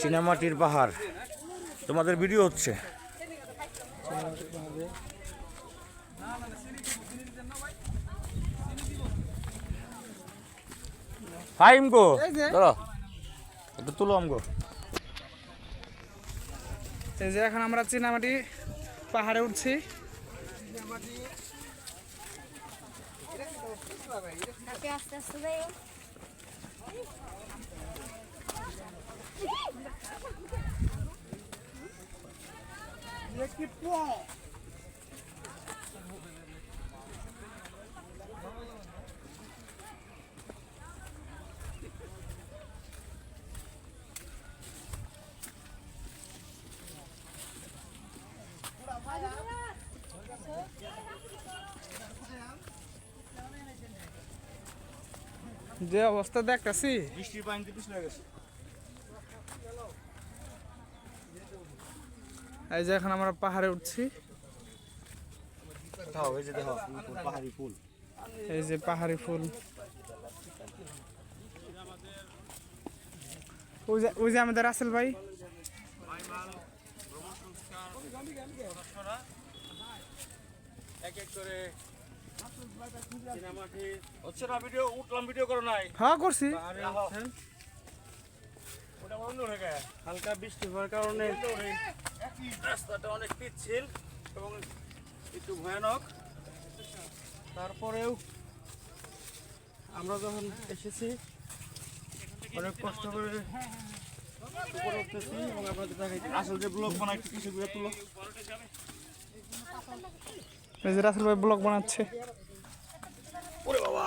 চীনামাটির পাহাড়। তোমাদের ভিডিও হচ্ছে। ফাইম গো ধরো একটু তুলো আমগো। এই যে এখন আমরা চীনামাটি পাহাড়ে উঠছি। Tapi aste aste değil. যে অবস্থা দেখতেছি বৃষ্টির পানিতে পিছলে গেছে এই যে এখন আমরা পাহাড়ে উঠছি। এই যে দেখো ফুল, ফুল, পাহাড়ি ফুল। এই যে পাহাড়ি ফুল। ওই যে আমাদের রাসেল ভাই। এক এক হালকা বৃষ্টি হওয়ার কারণে রাস্তাটা অনেক পিচ্ছিল এবং একটু ভয়ানক। তারপরেও আমরা যখন এসেছি অনেক কষ্ট করে উপরে উঠতেছি এবং আপনাদের দেখাইছি আসল যে ব্লগ বানাই একটু কিছু করে তুলো রাসেল ভাই ব্লগ বানাচ্ছে। ওরে বাবা।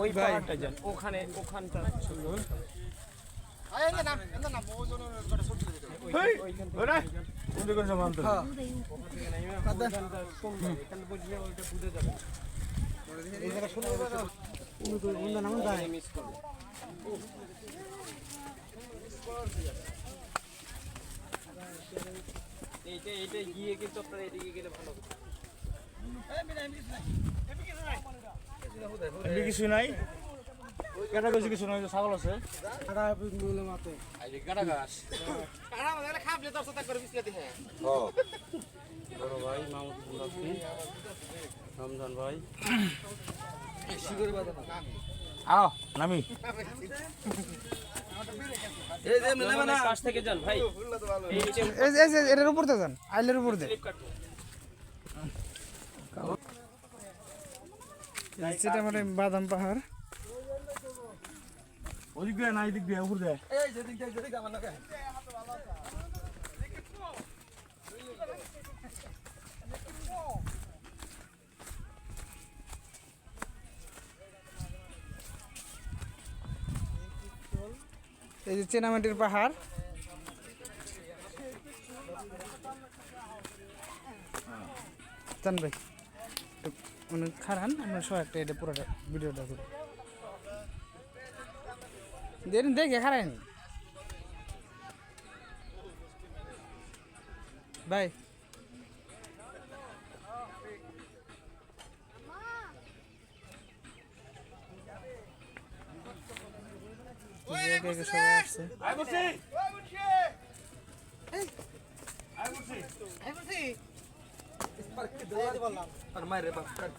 ওই পাহাড়টা যান ওখানে ওখানটা তো এইটা এইটা গিয়ে কিন্তু আপনারা এদিকে গেলে ভালো হবে। এমনি কিছু নাই। কেটা বেশি কিছু নাই ছাগল আছে। মুন্নাফি রমজান ভাই। আও নামি। কাছ থেকে যান ভাই। এই যে- এই যে এটার উপর দিয়ে যান আইলের উপর দিয়ে। সেটা মানে বাদাম পাহাড়। ওদিক দিয়ে না এদিক দিয়ে উপর দিয়ে। এই যে চেনামাটির পাহাড়। জান ভাই। একটু মানে খারান আমরা সব একটা এটা পুরোটা ভিডিওটা করি। দেন দেখে খারান ভাই এই যে একে पर किधर वाला पर मैं रे पर